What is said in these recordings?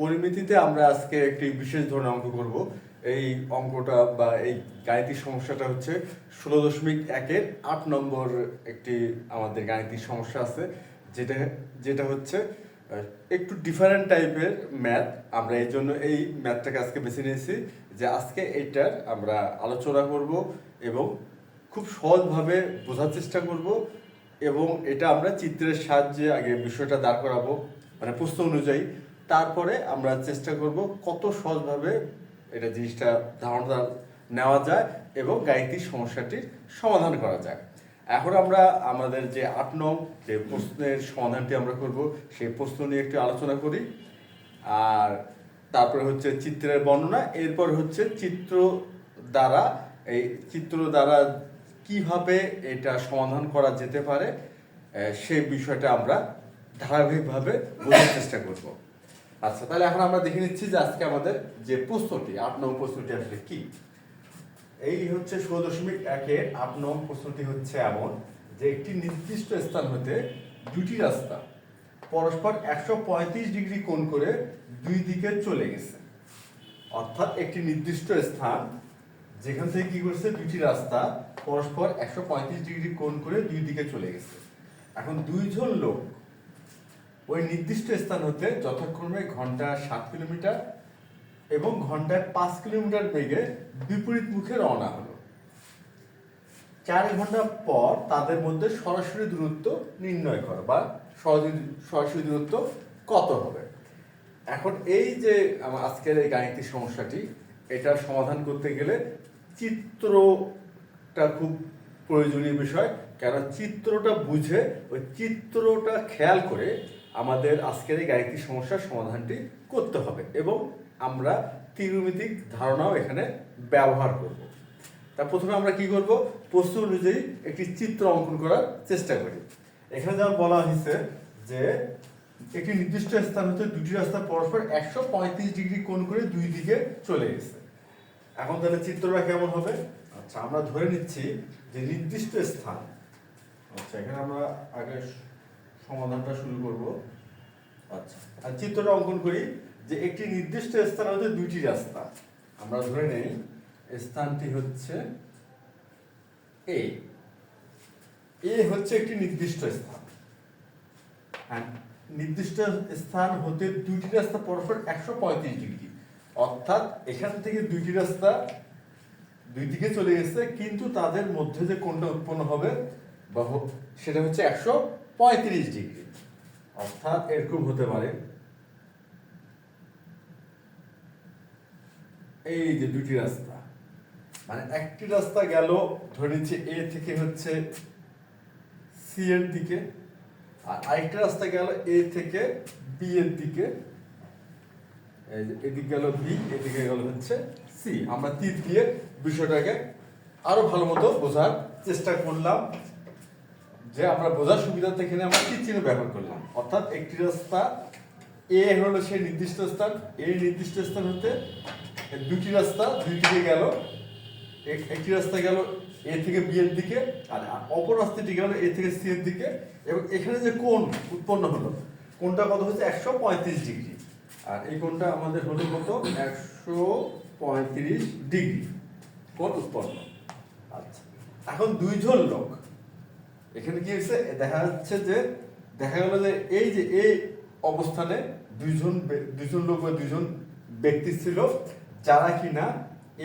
পরিমিতিতে আমরা আজকে একটি বিশেষ ধরনের অঙ্ক করব। এই অঙ্কটা বা এই গাণিতিক সমস্যাটা হচ্ছে ষোলো দশমিক একের আট নম্বর একটি আমাদের গাণিতিক সমস্যা আছে, যেটা যেটা হচ্ছে একটু ডিফারেন্ট টাইপের ম্যাথ আমরা এই জন্য এই ম্যাথটাকে আজকে বেছে নিয়েছি যে আজকে এইটার আমরা আলোচনা করব এবং খুব সহজভাবে বোঝার চেষ্টা করব এবং এটা আমরা চিত্রের সাহায্যে আগে বিষয়টা দাঁড় করাবো। মানে প্রশ্ন অনুযায়ী তারপরে আমরা চেষ্টা করব কত সহজভাবে এটা জিনিসটা ধারণা নেওয়া যায় এবং গাণিতিক সমস্যাটির সমাধান করা যায়। এখন আমরা আমাদের যে আট নং যে প্রশ্নের সমাধানটি আমরা করব, সেই প্রশ্ন নিয়ে একটু আলোচনা করি। আর তারপরে হচ্ছে চিত্রের বর্ণনা, এরপর হচ্ছে চিত্র দ্বারা, এই চিত্র দ্বারা কীভাবে এটা সমাধান করা যেতে পারে সেই বিষয়টা আমরা ধারাবাহিকভাবে বোঝার চেষ্টা করব। আচ্ছা তাহলে এখন আমরা দেখে নিচ্ছি যে আজকে আমাদের যে প্রশ্নটি, আট নং প্রশ্নটি আসলে কি? এই হচ্ছে ষোলো দশমিক একের আট নং প্রশ্নটি হচ্ছে এমন যে একটি নির্দিষ্ট স্থান হতে দুটি রাস্তা পরস্পর একশো পঁয়ত্রিশ ডিগ্রি কোণ করে দুই দিকে চলে গেছে। অর্থাৎ একটি নির্দিষ্ট স্থান যেখান থেকে কি করছে? দুটি রাস্তা পরস্পর একশো পঁয়ত্রিশ ডিগ্রি কোণ করে দুই দিকে চলে গেছে। এখন দুইজন লোক ওই নির্দিষ্ট স্থান হতে যথাক্রমে ঘন্টায় সাত কিলোমিটার এবং ঘন্টায় পাঁচ কিলোমিটার বেগে বিপরীত মুখে রওনা হলো। চার ঘণ্টা পর তাদের মধ্যে সরাসরি দূরত্ব নির্ণয় করো বা সরাসরি দূরত্ব কত হবে? এখন এই যে আজকের এই গাণিতিক সমস্যাটি, এটার সমাধান করতে গেলে চিত্রটা খুব প্রয়োজনীয় বিষয়। কেন? চিত্রটা বুঝে ওই চিত্রটা খেয়াল করে আমাদের আজকের এই গাণিতিক সমস্যার সমাধানটি করতে হবে এবং আমরা ত্রিমিতিক ধারণাও এখানে ব্যবহার করব। তা প্রথমে আমরা কি করব? প্রশ্ন অনুযায়ী একটি চিত্র অঙ্কন করার চেষ্টা করি। এখানে যেমন বলা হয়েছে যে একটি নির্দিষ্ট স্থান হতে দুটি রাস্তা পরস্পর একশো পঁয়ত্রিশ ডিগ্রি কোণ করে দুই দিকে চলে গেছে। এখন তাহলে চিত্রটা কেমন হবে? আচ্ছা আমরা ধরে নিচ্ছি যে নির্দিষ্ট স্থান আচ্ছা এখানে আমরা আগে সমাধানটা শুরু করব। আচ্ছা। আর চিত্রটা অঙ্কন করি যে একটি নির্দিষ্ট স্থান হতে দুইটি রাস্তা। আমরা ধরে নেই স্থানটি হচ্ছে এ এ হচ্ছে একটি নির্দিষ্ট স্থান। আর নির্দিষ্ট স্থান হতে দুইটি রাস্তা পরস্পর একশো পঁয়ত্রিশ ডিগ্রি। অর্থাৎ এখান থেকে দুইটি রাস্তা দুই দিকে চলে গেছে কিন্তু তাদের মধ্যে যে কোনটা উৎপন্ন হবে বা সেটা হচ্ছে একশো পঁয়ত্রিশ ডিগ্রি। অর্থাৎ এরকম হতে পারে। এই যে দুটি রাস্তা। মানে একটি রাস্তা গেল, ধরে নিচ্ছে এ থেকে হচ্ছে সি এর দিকে, আর আরেকটা রাস্তা গেল এ থেকে বি এর দিকে। এদিকে গেল বি, এদিকে গেল হচ্ছে সি। আমরা তীর দিয়ে বিষয়টাকে আরও ভালো মতো বোঝার চেষ্টা করলাম। যে আমরা বোঝার সুবিধার্থে এখানে আমরা তীর চিহ্ন ব্যবহার করলাম। অর্থাৎ একটি রাস্তা, এ হলো সেই নির্দিষ্ট স্থান, এই নির্দিষ্ট স্থান হতে দুটি রাস্তা, দুই দিকে গেল, এক- একটি রাস্তা গেল এ থেকে বি এর দিকে, আর অপর রাস্তাটি গেল এ থেকে সি এর দিকে, এবং এখানে যে কোণ উৎপন্ন হলো, কোণটা কত হচ্ছে একশো পঁয়ত্রিশ ডিগ্রি। আর এই কোণটা আমাদের হলো কত? একশো পঁয়ত্রিশ ডিগ্রি কোণ উৎপন্ন। আচ্ছা এখন দুইজন লোক এখানে কি হয়েছে? দেখা যাচ্ছে যে, দেখা গেল যে এই যে এই অবস্থানে দুইজন দুজন লোক বা দুজন ব্যক্তি ছিল, যারা কিনা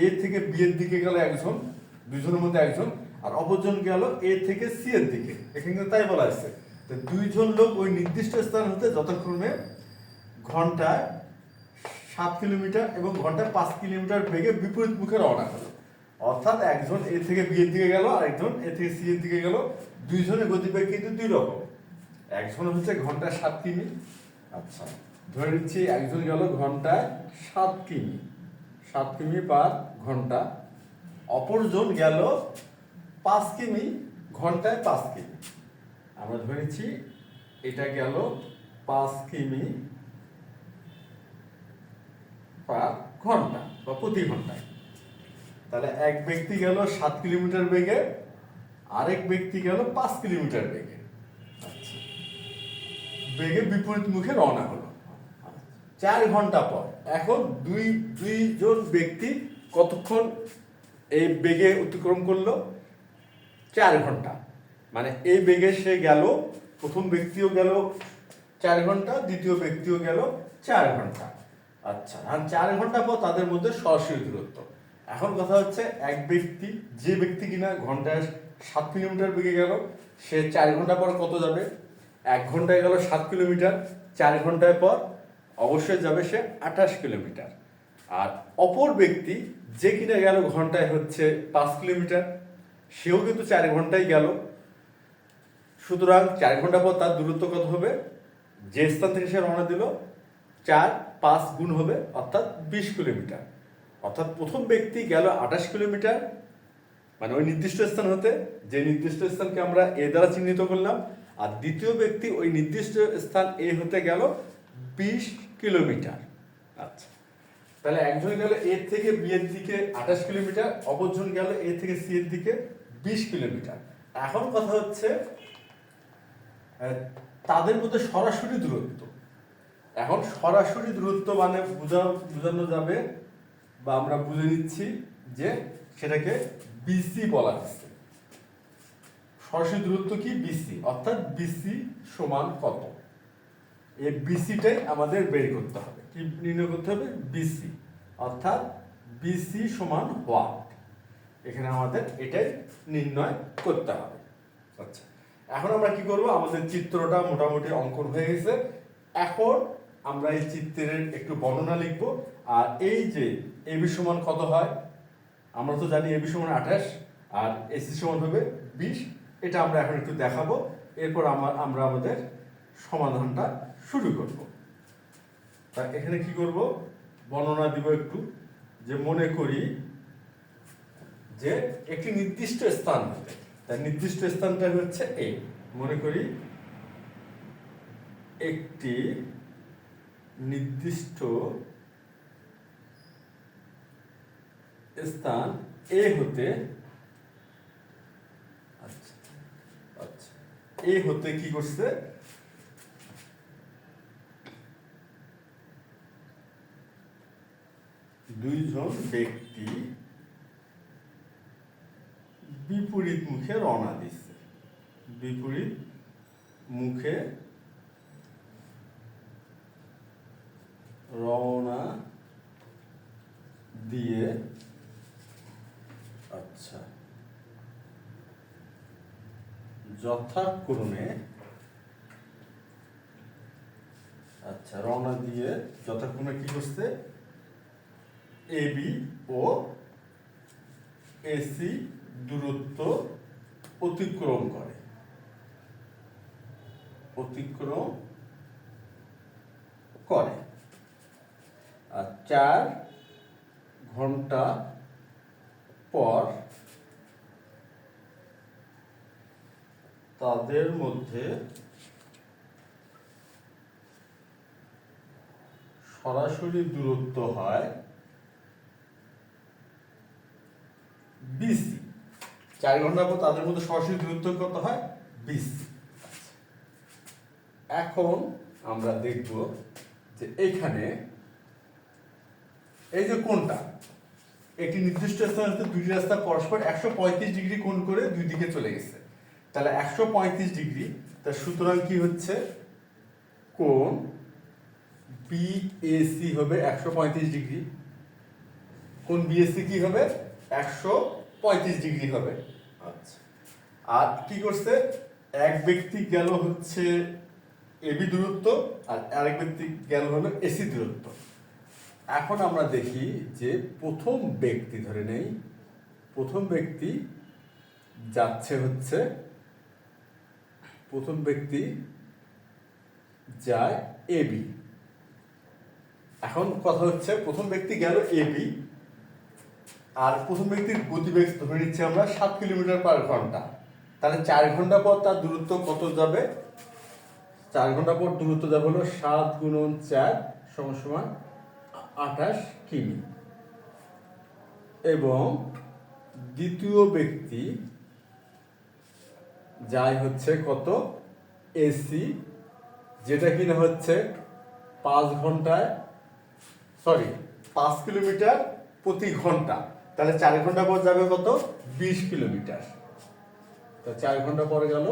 এ থেকে বি এর দিকে গেল একজন দুজনের মধ্যে একজন, আর অপরজন গেল এ থেকে সি এর দিকে। এখানে তাই বলা আছে তো দুইজন লোক ওই নির্দিষ্ট স্থান হতে যথাক্রমে ঘন্টায় সাত কিলোমিটার এবং ঘন্টায় পাঁচ কিলোমিটার বেগে বিপরীত মুখে রওনা হলো। অর্থাৎ একজন এ থেকে বি এর দিকে গেল আর একজন এ থেকে সি এর দিকে গেল দুইজনের গতিবেগ কিন্তু দুই রকম। একজন হচ্ছে ঘন্টায় সাত কিমি। আচ্ছা ধরে নিচ্ছি একজন গেল ঘন্টায় সাত কিমি। সাত কিমি পার ঘণ্টা। অপরজন গেল পাঁচ কিমি, ঘন্টায় পাঁচ কিমি। আমরা ধরে নিচ্ছি এটা গেল পাঁচ কিমি পার ঘণ্টা বা প্রতি ঘন্টায়। তাহলে এক ব্যক্তি গেল সাত কিলোমিটার বেগে আরেক ব্যক্তি গেল পাঁচ কিলোমিটার বেগে। আচ্ছা। বেগে বিপরীত মুখে রওনা হলো। চার ঘণ্টা পর। এখন দুই দুইজন ব্যক্তি কতক্ষণ এই বেগে অতিক্রম করল? চার ঘণ্টা। মানে এই বেগে সে গেল, প্রথম ব্যক্তিও গেল চার ঘণ্টা, দ্বিতীয় ব্যক্তিও গেল চার ঘণ্টা। আচ্ছা আর চার ঘণ্টা পর তাদের মধ্যে সরাসরি দূরত্ব। এখন কথা হচ্ছে এক ব্যক্তি, যে ব্যক্তি কিনা ঘন্টায় সাত কিলোমিটার বেগে গেল, সে চার ঘণ্টা পর কত যাবে? এক ঘন্টায় গেল সাত কিলোমিটার, চার ঘন্টায় পর অবশ্যই যাবে সে আঠাশ কিলোমিটার। আর অপর ব্যক্তি যে কিনা গেল ঘন্টায় হচ্ছে পাঁচ কিলোমিটার, সেও কিন্তু চার ঘন্টায় গেল। সুতরাং চার ঘণ্টা পর তার দূরত্ব কত হবে? যে স্থান থেকে সে রওনা দিল, চার পাঁচ গুণ হবে, অর্থাৎ বিশ কিলোমিটার। অর্থাৎ প্রথম ব্যক্তি গেল আঠাশ কিলোমিটার মানে ওই নির্দিষ্ট স্থান হতে যে নির্দিষ্ট স্থানকে আমরা এ দ্বারা চিহ্নিত করলাম, আর দ্বিতীয় ব্যক্তি ওই নির্দিষ্ট স্থান এ হতে গেল বিশ কিলোমিটার। আচ্ছা। তাহলে একজন গেল এ থেকে বি এর দিকে আঠাশ কিলোমিটার, অপরজন গেল এ থেকে সি এর দিকে বিশ কিলোমিটার। এখন কথা হচ্ছে তাদের মধ্যে সরাসরি দূরত্ব। এখন সরাসরি দূরত্ব মানে বোঝা বোঝানো যাবে, বা আমরা বুঝে নিচ্ছি যে সেটাকে বিসি বলা হচ্ছে সরাসরি দূরত্ব কি? বিসি অর্থাৎ বিসি সমান কত? এই বিসিটাই আমাদের বের করতে হবে। কি নির্ণয় করতে হবে? বিসি অর্থাৎ বিসি সমান হোয়াট এখানে আমাদের এটাই নির্ণয় করতে হবে। আচ্ছা। এখন আমরা কি করব? আমাদের চিত্রটা মোটামুটি অঙ্কন হয়ে গেছে। এখন আমরা এই চিত্রের একটু বর্ণনা লিখব। আর এই যে এবি সমান কত হয়? আমরা তো জানি এবি সমান আঠাশ, আর এসি সমান হবে বিশ। এটা আমরা এখন একটু দেখাবো। এরপর আমার, আমরা আমাদের সমাধানটা শুরু করব। তা এখানে কি করব? বর্ণনা দিব একটু, যে মনে করি যে একটি নির্দিষ্ট স্থান তার নির্দিষ্ট স্থানটা হচ্ছে এ মনে করি একটি নির্দিষ্ট স্থান এ হতে আচ্ছা আচ্ছা এ হতে কি করছে? দুইজন ব্যক্তি বিপরীত মুখে রওনা দিচ্ছে। বিপরীত মুখে রওনা দিয়ে আচ্ছা। যথাক্রমে আচ্ছা রওনা দিয়ে যথাক্রমে কি করছে? এবি ও এসি দূরত্ব অতিক্রম করে। অতিক্রম করে। আর চার ঘণ্টা পর তাদের মধ্যে সরাসরি দূরত্ব হয় বিসি চার ঘণ্টা পর তাদের মধ্যে সরাসরি দূরত্ব কত হয়? বিসি এখন আমরা দেখব যে এখানে এই যে কোনটা একটি নির্দিষ্ট স্থান দুই রাস্তা পরস্পর একশো পঁয়ত্রিশ ডিগ্রি কোণ করে দুই দিকে চলে গেছে। তাহলে একশো পঁয়ত্রিশ ডিগ্রি। তার সুতরাং কি হচ্ছে? কোণ বিএসি হবে একশো পঁয়ত্রিশ ডিগ্রি। কোন বিএসসি কি হবে? একশো পঁয়ত্রিশ ডিগ্রি হবে। আচ্ছা। আর কি করছে? এক ব্যক্তি গেল হচ্ছে এবি দূরত্ব আর আরেক ব্যক্তি গেল হলো এসি দূরত্ব। এখন আমরা দেখি যে প্রথম ব্যক্তি ধরে নেই প্রথম ব্যক্তি যাচ্ছে হচ্ছে প্রথম ব্যক্তি যায় এ বি এখন কথা হচ্ছে প্রথম ব্যক্তি গেল এ বি আর প্রথম ব্যক্তির গতিবেগ ধরে নিচ্ছি আমরা সাত কিলোমিটার পার ঘণ্টা। তাহলে চার ঘণ্টা পর তার দূরত্ব কত যাবে? চার ঘণ্টা পর দূরত্ব যাবে হলো সাত গুণন চার সমান সমান আঠাশ কিমি। এবং দ্বিতীয় ব্যক্তি যায় হচ্ছে কত? এসি যেটা কিনা হচ্ছে পাঁচ ঘন্টায় সরি পাঁচ কিলোমিটার প্রতি ঘণ্টা। তাহলে চার ঘণ্টা পর যাবে কত? বিশ কিলোমিটার। তো চার ঘণ্টা পরে গেল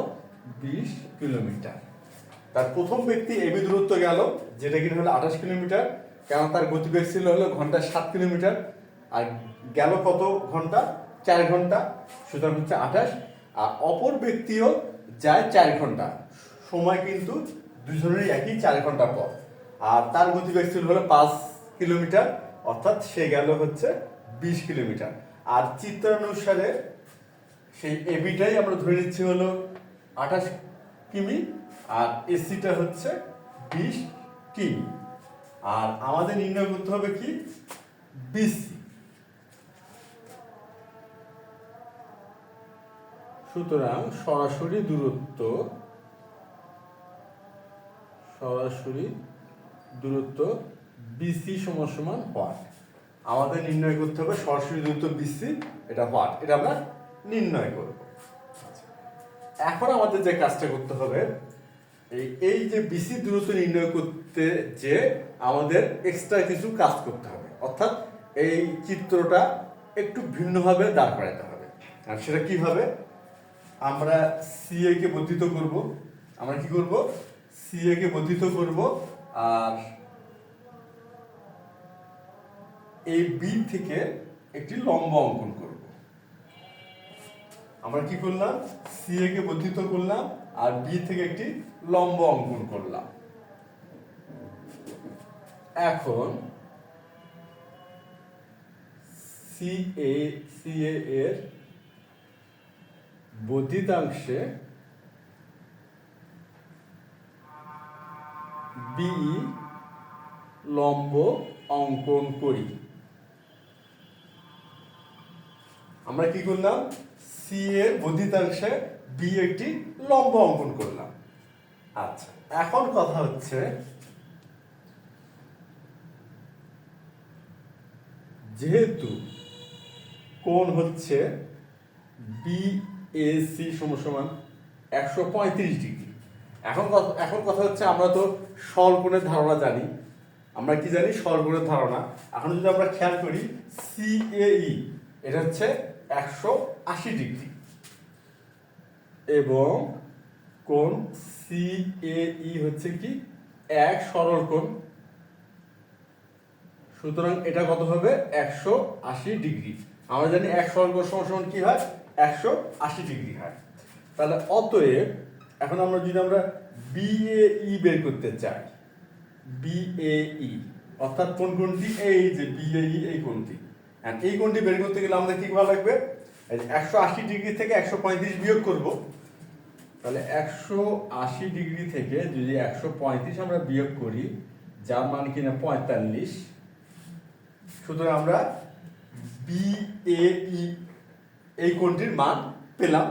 বিশ কিলোমিটার। তার প্রথম ব্যক্তি এবি দূরত্ব গেল, যেটা কিনা হলো আঠাশ কিলোমিটার, কারণ তার গতিবেগ ছিল হলো ঘন্টায় সাত কিলোমিটার। আর গেল কত ঘণ্টা? চার ঘণ্টা। সুতরাং হচ্ছে আঠাশ। আর অপর ব্যক্তিও যায় চার ঘণ্টা। সময় কিন্তু দুজনেরই একই চার ঘণ্টা পর আর তার গতিবেগ ছিল হলো পাঁচ কিলোমিটার, অর্থাৎ সে গেল হচ্ছে বিশ কিলোমিটার। আর চিত্রানুসারে সেই এবিটাই আমরা ধরে নিচ্ছি হলো আঠাশ কিমি, আর এসিটা হচ্ছে বিশ কিমি। আর আমাদের নির্ণয় করতে হবে কি? বিসি সুতরাং সরাসরি দূরত্ব সরাসরি দূরত্ব বিসি সমান সমান হোয়াট আমাদের নির্ণয় করতে হবে সরাসরি দূরত্ব বিসি এটা হোয়াট এটা আমরা নির্ণয় করব। এখন আমাদের যে কাজটা করতে হবে, এই এই যে বিসি দূরত্ব নির্ণয় করতে যে আমাদের এক্সট্রা কিছু কাজ করতে হবে। অর্থাৎ এই চিত্রটা একটু ভিন্নভাবে দাঁড় করাতে হবে। আর সেটা কীভাবে আমরা সিএ কে বর্ধিত করব। আমরা কি করব? সিএ কে বর্ধিত করব আর এই বি থেকে একটি লম্ব অঙ্কন করব। আমরা কি করলাম? সিএ কে বর্ধিত করলাম আর বি থেকে একটি লম্ব অঙ্কন করলাম। এখন সিএ সিএ এর বর্ধিতাংশে বি লম্ব অঙ্কন করি। আমরা কি করলাম? সি এর বর্ধিতাংশে বি একটি লম্ব অঙ্কন করলাম। আচ্ছা এখন কথা হচ্ছে যেহেতু কোণ হচ্ছে বিএসি সমান একশো পঁয়ত্রিশ ডিগ্রি। এখন এখন কথা হচ্ছে আমরা তো স্বল্পনের ধারণা জানি। আমরা কি জানি? স্বল্পনের ধারণা। এখন যদি আমরা খেয়াল করি সিএই এটা হচ্ছে একশো আশি ডিগ্রি। এবং কোণ সিএই হচ্ছে কি? এক সরল কোণ। সুতরাং এটা কত হবে? একশো আশি ডিগ্রি। আমরা জানি এক সরল কোণ সমান সমান কি হয়? একশো আশি ডিগ্রি হয়। তাহলে অতএব এখন আমরা যদি আমরা বিএই বের করতে চাই বিএই অর্থাৎ কোন কোনটি? এই যে বিএই এই কোনটি। এই কোনটি বের করতে গেলে আমাদের কি ভালো লাগবে? একশো আশি ডিগ্রি থেকে একশো পঁয়ত্রিশ বিয়োগ করব। তাহলে একশো আশি ডিগ্রি থেকে যদি একশো পঁয়ত্রিশ আমরা বিয়োগ করি, যার মান কিনা পঁয়তাল্লিশ। সুতরাং আমরা বিএই এই কোণটির মান পেলাম?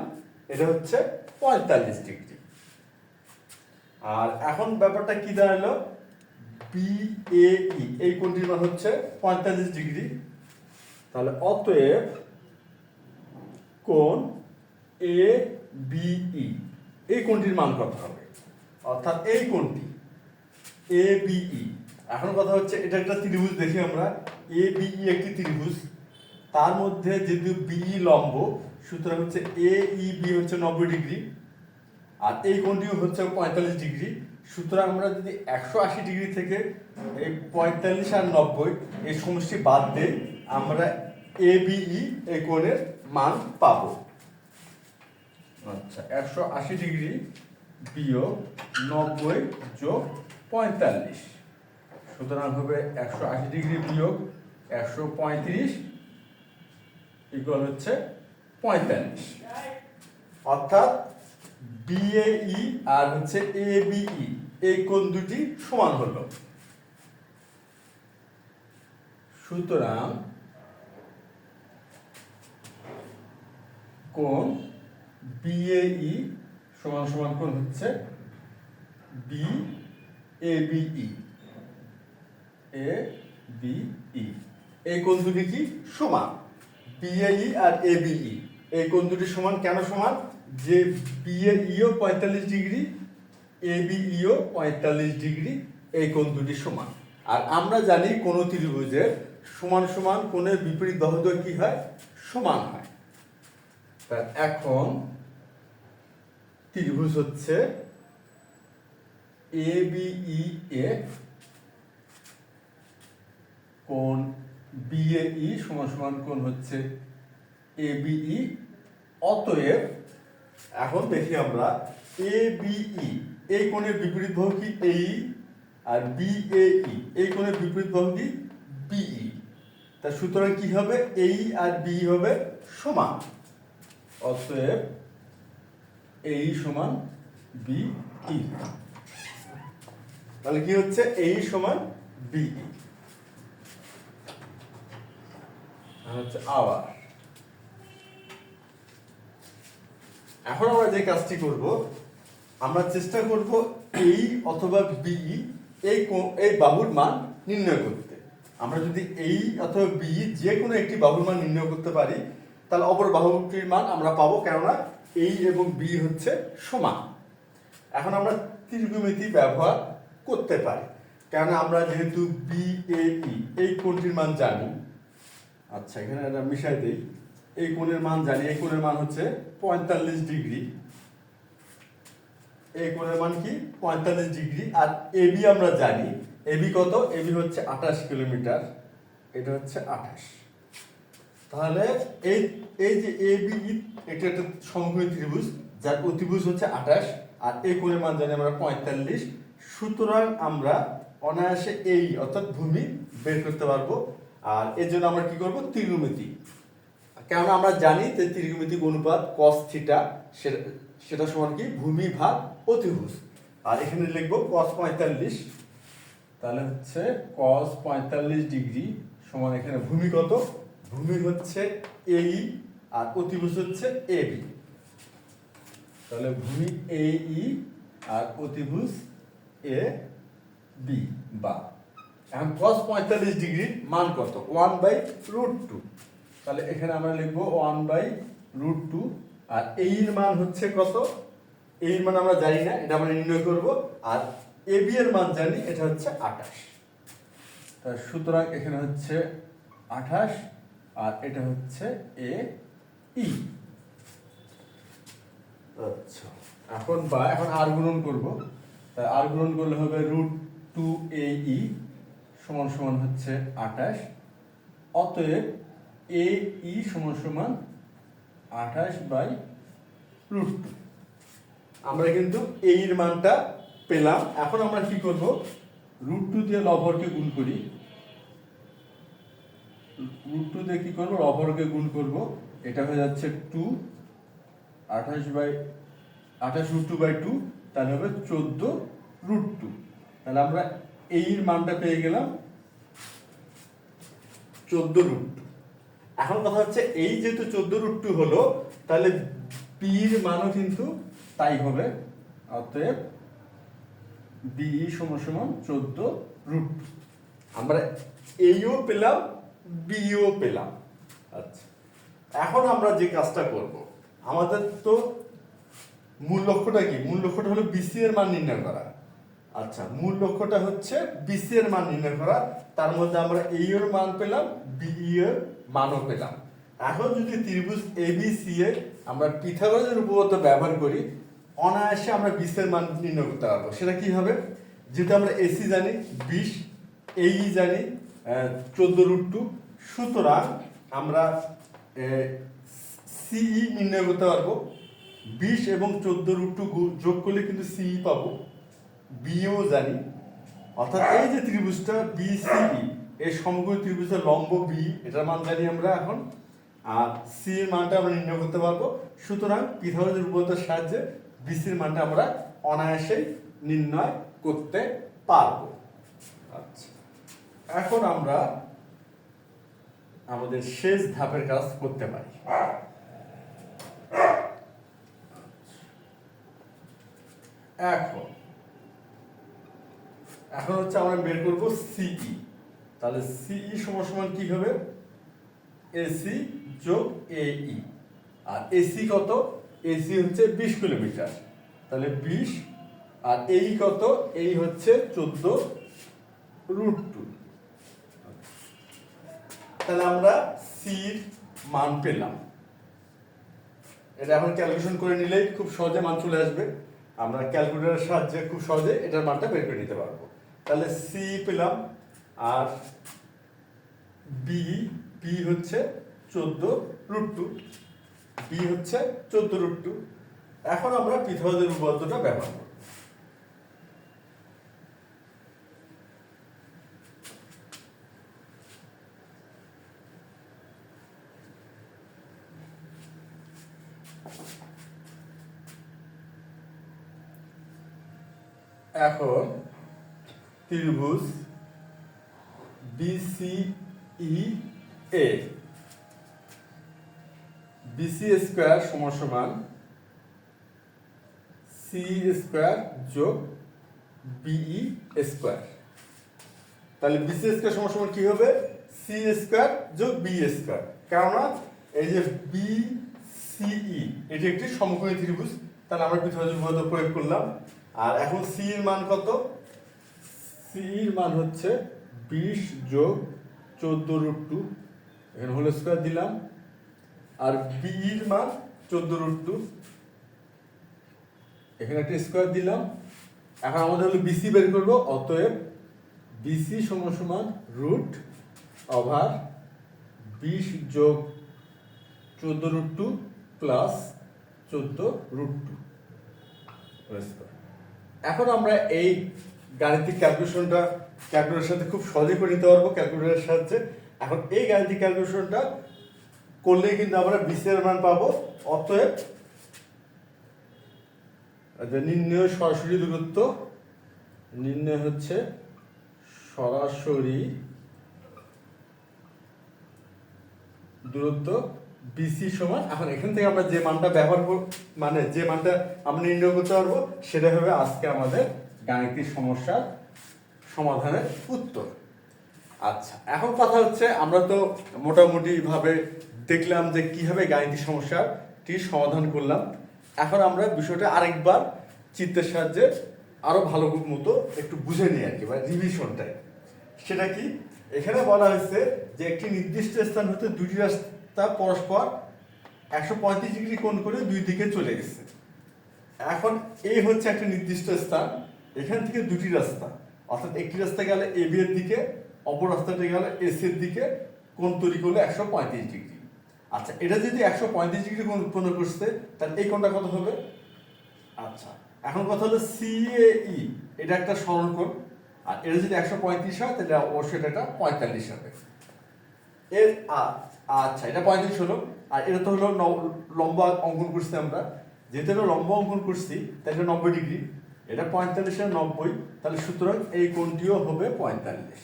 এটা হচ্ছে পঁয়তাল্লিশ ডিগ্রি। আর এখন ব্যাপারটা কি দাঁড়াল? বিএই এই কোণটির মান হচ্ছে পঁয়তাল্লিশ ডিগ্রি? তাহলে অতএব কোণ এ বিই এই কোণটির মান কত হবে। অর্থাৎ এই কোণটি এ বিই এখন কথা হচ্ছে এটা একটা ত্রিভুজ দেখি আমরা। এ বিই একটি ত্রিভুজ। তার মধ্যে যেহেতু বিই লম্ব, সুতরাং হচ্ছে এ ই বি হচ্ছে নব্বই ডিগ্রি, আর এই কোণটিও হচ্ছে পঁয়তাল্লিশ ডিগ্রি। সুতরাং আমরা যদি একশো আশি ডিগ্রি থেকে এই পঁয়তাল্লিশ আর নব্বই এই সমষ্টি বাদ দিয়ে আমরা এ বিই এই কোণের মান পাবো। আচ্ছা একশো আশি ডিগ্রি বিয়োগ নব্বই যোগ পঁয়তাল্লিশ। সুতরাং হবে একশো আশি ডিগ্রি বিয়োগ একশো পঁয়ত্রিশ ইকুয়াল হচ্ছে পঁয়তাল্লিশ। অর্থাৎ বিএই আর হচ্ছে এ বিই এই কোণ দুটি সমান হলো। সুতরাং কোণ বিএই সমান সমান কোণ হচ্ছে B A B E A B E এই কোণ দুটি কি সমান? বিএই আর এ বিই এই কোণ দুটি সমান কেন সমান? যে বিএইও পঁয়তাল্লিশ ডিগ্রি এ বিইও পঁয়তাল্লিশ ডিগ্রি, এই কোণ দুটি সমান। আর আমরা জানি কোন ত্রিভুজের সমান সমান কোণের বিপরীত বাহুদ্বয় কি হয়? সমান হয়। তা এখন ত্রিভুজ হচ্ছে এ বি ই এ কোণ বি এ ই সমান সমান কোণ হচ্ছে এ বি ই অতএব এখন দেখি আমরা এ বি ই এই কোণের বিপরীত বাহু কি এই আর বি এ ই এই কোণের বিপরীত বাহু কি বিই তা সুতরাং কি হবে? এই আর বি হবে সমান। অতএব এই সমান বি ই তাহলে কি হচ্ছে? এই সমান বি হচ্ছে আবার এখন আমরা যে কাজটি করব, আমরা চেষ্টা করব এই অথবা বি এই এই বাহুর মান নির্ণয় করতে। আমরা যদি এই অথবা বি যে কোনো একটি বাহুর মান নির্ণয় করতে পারি, তাহলে অপর বাহুটির মান আমরা পাবো কেননা এই এবং বি হচ্ছে সমান। এখন আমরা ত্রিকোণমিতি ব্যবহার করতে পারি। কেননা আমরা যেহেতু বি এ ই এই কোণটির মান জানি আচ্ছা এখানে একটা মিশাই দেই। এই কোণের মান জানি, এই কোণের মান হচ্ছে পঁয়তাল্লিশ ডিগ্রি। এই কোণের মান কি? পঁয়তাল্লিশ ডিগ্রি। আর এবি আমরা জানি এবি কত? এবি হচ্ছে আঠাশ কিলোমিটার, এটা হচ্ছে আঠাশ। তাহলে এই এই যে এ বি, এটা একটা সমকোণী ত্রিভুজ, যার অতিভুজ হচ্ছে আঠাশ, আর এই কোণের মান জানি আমরা পঁয়তাল্লিশ। সুতরাং আমরা অনায়াসে এই অর্থাৎ ভূমি বের করতে পারব। আর এর জন্য আমরা কি করব? ত্রিগোণমিতি কেন আমরা জানি যে ত্রিগোণমিতিক অনুপাত cos থিটা সেটা সমান কি? ভূমি ভাগ অতিভুজ। আর এখানে লিখব cos পঁয়তাল্লিশ। তাহলে হচ্ছে cos পঁয়তাল্লিশ ডিগ্রি সমান এখানে ভূমি কত? ভূমি হচ্ছে এই আর অতিভুজ হচ্ছে এবি তাহলে ভূমি এই আর অতিভুজ এ বি বা এখন cos পঁয়তাল্লিশ ডিগ্রির মান কত? ওয়ান বাই রুট টু তাহলে এখানে আমরা লিখব ওয়ান বাই রুট টু আর এই এর মান হচ্ছে কত? এই মান আমরা জানি না, এটা আমরা নির্ণয় করব। আর এ বি এর মান জানি, এটা হচ্ছে আঠাশ। সুতরাং এখানে হচ্ছে আঠাশ, আর এটা হচ্ছে এ ই আচ্ছা এখন বা, এখন আর গুণন করব। আর গুণন করলে হবে রুট টু এ ই সমান সমান হচ্ছে আঠাশ। অতএব এ ই সমান সমান আঠাশ বাই রুট টু। আমরা কিন্তু এই এর মানটা পেলাম। এখন আমরা কি করব? রুট টু দিয়ে লবরকে গুণ করি। রুট টু দিয়ে কি করব? লবরকে গুণ করব। এটা হয়ে যাচ্ছে টু। আঠাশ বাই, আঠাশ রুট টু বাই টু, তাহলে হবে চোদ্দ রুট টু। তাহলে আমরা এই মানটা পেয়ে গেলাম চোদ্দ রুট এখন কথা হচ্ছে, এই যেহেতু চোদ্দ রুট টু হলো, তাহলে পির মানও কিন্তু তাই হবে। অতএব বি সমান সমান চোদ্দ রুট আমরা এইও পেলাম বিও পেলাম। আচ্ছা এখন আমরা যে কাজটা করব, আমাদের তো মূল লক্ষ্যটা কি? মূল লক্ষ্যটা হলো বিসি এর মান নির্ণয় করা। আচ্ছা মূল লক্ষ্যটা হচ্ছে বিসি এর মান নির্ণয় করা। তার মধ্যে আমরা এই এর মান পেলাম বিই এর মানও পেলাম। এখন যদি ত্রিভুজ এবিসি এ আমরা পিথাগোরাসের উপপাদ্য ব্যবহার করি, অনায়াসে আমরা বিসি এর মান নির্ণয় করতে পারব। সেটা কি হবে? যেহেতু আমরা এসি জানি, বিশ এই জানি চোদ্দ রুট টু সুতরাং আমরা সিই নির্ণয় করতে পারব। বিশ এবং চোদ্দ রুট টু যোগ করলে কিন্তু সিই পাবো। বিও জানি। অর্থাৎ এই যে ত্রিভুজটা বিসিই এই সমগ্র ত্রিভুজের লম্ব বি, এটার মান জানি আমরা এখন। আর সি এর মানটা আমরা নির্ণয় করতে পারব। সুতরাং পিথাগোরাসের উপপাদ্যের সাহায্যে বিসির মানটা আমরা অনায়াসেই নির্ণয় করতে পারব। আচ্ছা। এখন আমরা আমাদের শেষ ধাপের কাজ করতে পারি। এখন এখন হচ্ছে আমরা বের করব সিই তাহলে সিই সমান সমান কি হবে? এসি যোগ এই আর এসি কত? এসি হচ্ছে বিশ কিলোমিটার। তাহলে বিশ, আর এই কত? এই হচ্ছে চোদ্দ রুট টু তাহলে আমরা সির মান পেলাম। এটা এখন ক্যালকুলেশন করে নিলেই খুব সহজে মান চলে আসবে। আমরা ক্যালকুলেটরের সাহায্যে খুব সহজে এটার মানটা বের করে নিতে পারব। তাহলে সি পেলাম, আর বি বি হচ্ছে চোদ্দ রুট টু বি হচ্ছে চোদ্দ রুট টু এখন আমরা পিথাগোরাসের উপপাদ্যটা ব্যবহার করব। এখন ত্রিভুজ বিসিই এ বিসি স্কোয়ার সমান সমান সি স্কোয়ার যোগ বিই স্কোয়ার। তাহলে বিসি স্কোয়ার সমান সমান কি হবে? সি স্কোয়ার যোগ বি স্কোয়ার। কেননা এই যে বি সিই এটি একটি সমকোণী ত্রিভুজ। তাহলে আমরা উপপাদ্য প্রয়োগ করলাম। আর এখন সি এর মান কত? সি এর মান হচ্ছে বিশ যোগ চোদ্দ রুট টু, এখানে হোল স্কোয়ার দিলাম। আর বি এর মান চোদ্দ রুট টু, এখানে একটা স্কোয়ার দিলাম। এখন আমাদের হলো বিসি বের করব, অতএব বিসি সমান সমান রুট ওভার বিশ যোগ চোদ্দ রুট টু প্লাস চোদ্দ রুট টু এখন আমরা এই গাণিতিক ক্যালকুলেশনটা ক্যালকুলেশনের সাথে খুব সহজে করে নিতে পারব ক্যালকুলেটরের সাহায্যে। এখন এই গাণিতিক ক্যালকুলেশনটা করলেই কিন্তু আমরা বিসের মান পাবো অতএব আচ্ছা, নির্ণয় সরাসরি দূরত্ব নির্ণয় হচ্ছে সরাসরি দূরত্ব বিসি সমান এখন এখান থেকে আমরা যে মানটা ব্যবহার করব মানে যে মানটা আমরা নির্ণয় করতে পারব সেটা হবে আজকে আমাদের গাণিতিক সমস্যার সমাধানের উত্তর। আচ্ছা এখন কথা হচ্ছে আমরা তো মোটামুটি ভাবে দেখলাম যে কীভাবে গাণিতিক সমস্যাটি সমাধান করলাম। এখন আমরা বিষয়টা আরেকবার চিত্রের সাহায্যে আরও ভালো মতো একটু বুঝে নিই আর কি, বা রিভিশনটাই সেটা কি? এখানে বলা হয়েছে যে একটি নির্দিষ্ট স্থান হতে দুটি রাস্তা পরস্পর একশো পঁয়ত্রিশ ডিগ্রি কোণ করে দুই দিকে চলে গেছে। এখন এই হচ্ছে একটা নির্দিষ্ট স্থান। এখান থেকে দুটি রাস্তা। অর্থাৎ একটি রাস্তা গেলে এ বি এর দিকে, অপর রাস্তাটা গেলে এস এর দিকে, কোণ তৈরি করলে একশো পঁয়ত্রিশ ডিগ্রি। আচ্ছা এটা যদি একশো পঁয়ত্রিশ ডিগ্রি কোণ উৎপন্ন করছে, তাহলে এই কোণটা কত হবে? আচ্ছা এখন কথা হলো সিএই এটা একটা কোণ। আর এটা যদি একশো পঁয়ত্রিশ হয়, তাহলে অবশ্যই এটা একটা পঁয়তাল্লিশ হবে। এর আচ্ছা এটা পঁয়ত্রিশ হলো। আর এটা তো হলো লম্বা অঙ্কন করছি আমরা। যেহেতু লম্বা অঙ্কন করছি, তাহলে এটা নব্বই ডিগ্রি। এটা পঁয়তাল্লিশের নব্বই, তাহলে সুতরাং এই কোণটিও হবে পঁয়তাল্লিশ।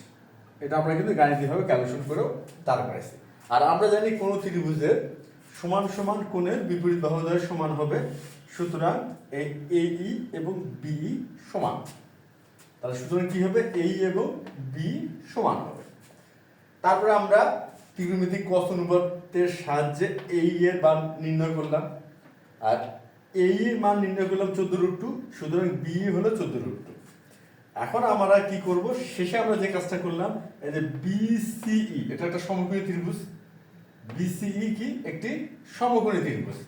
এটা আমরা কিন্তু গাণিতিকভাবে ক্যালকুলেশন করেও দাঁড় করাইছি। আর আমরা জানি কোন ত্রিভুজের সমান সমান কোণের বিপরীত বাহুদ্বয়ের সমান হবে, সুতরাং এই এই এবং বিই সমান। তাহলে সুতরাং কি হবে? এই এবং বি সমান হবে। তারপরে আমরা ত্রিকোণমিতিক কস অনুপাতের সাহায্যে এই এর মান নির্ণয় করলাম। আর এই মান নির্ণয় করলাম চোদ্দ রুট টু সুতরাং বি হলো চোদ্দ রুট টু এখন আমরা কি করব? শেষে আমরা যে কাজটা করলাম, এই যে বিসিই এটা একটা সমকোণী ত্রিভুজ। বিসিই কি? একটি সমকোণী ত্রিভুজ।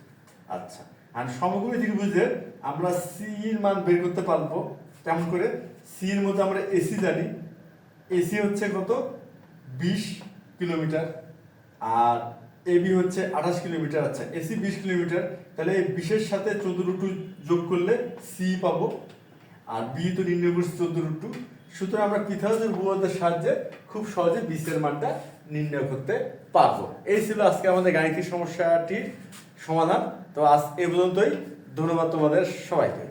আচ্ছা আর সমকোণী ত্রিভুজের আমরা সি এর মান বের করতে পারব কেমন করে সি এর মধ্যে আমরা এসি জানি। এসি হচ্ছে কত? বিশ কিলোমিটার। আর এবি হচ্ছে আঠাশ কিলোমিটার। আচ্ছা এসি বিশ কিলোমিটার। তাহলে এই বিশের সাথে চোদ্দ রুটু যোগ করলে সি পাবো। আর বি তো নির্ণয় করছি চোদ্দ রুটু সুতরাং আমরা পিথাগোরাসের উপপাদ্যের সাহায্যে খুব সহজে বিশের মানটা নির্ণয় করতে পারব। এই ছিল আজকে আমাদের গাণিতিক সমস্যাটির সমাধান। তো আজ এ পর্যন্তই। ধন্যবাদ তোমাদের সবাইকে।